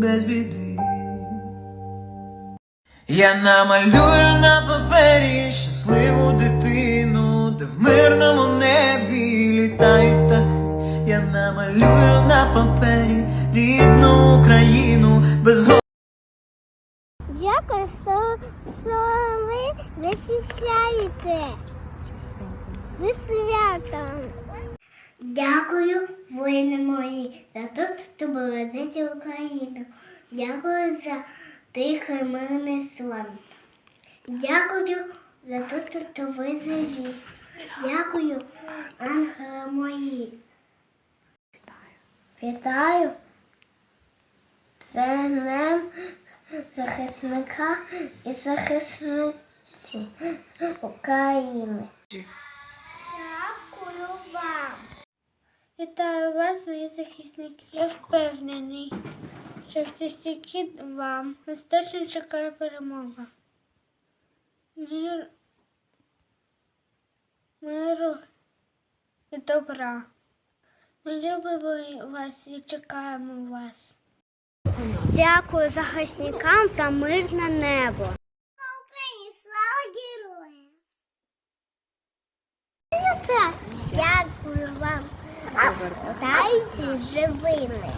без біди. Я намалюю на папері щасливу дитину, де в мирному небі літають птахи. Я намалюю на папері рідну Україну без Дякую, що, що ви захищаєте. Зі святом. Дякую, воїни мої, за те, що бороните Україну. Дякую за тихий мирний сон. Дякую за те, що ви живі. Дякую, ангели мої. Вітаю. Це днем захисника і захисниці України. Дякую вам. Вітаю вас, мої захисники. Я впевнений, що завдяки вам нас точно чекає перемога. Мир, миру і добра. Ми любимо вас і чекаємо вас. Дякую захисникам за мирне небо. Україні, слава героям! Дякую вам. Дайте живими.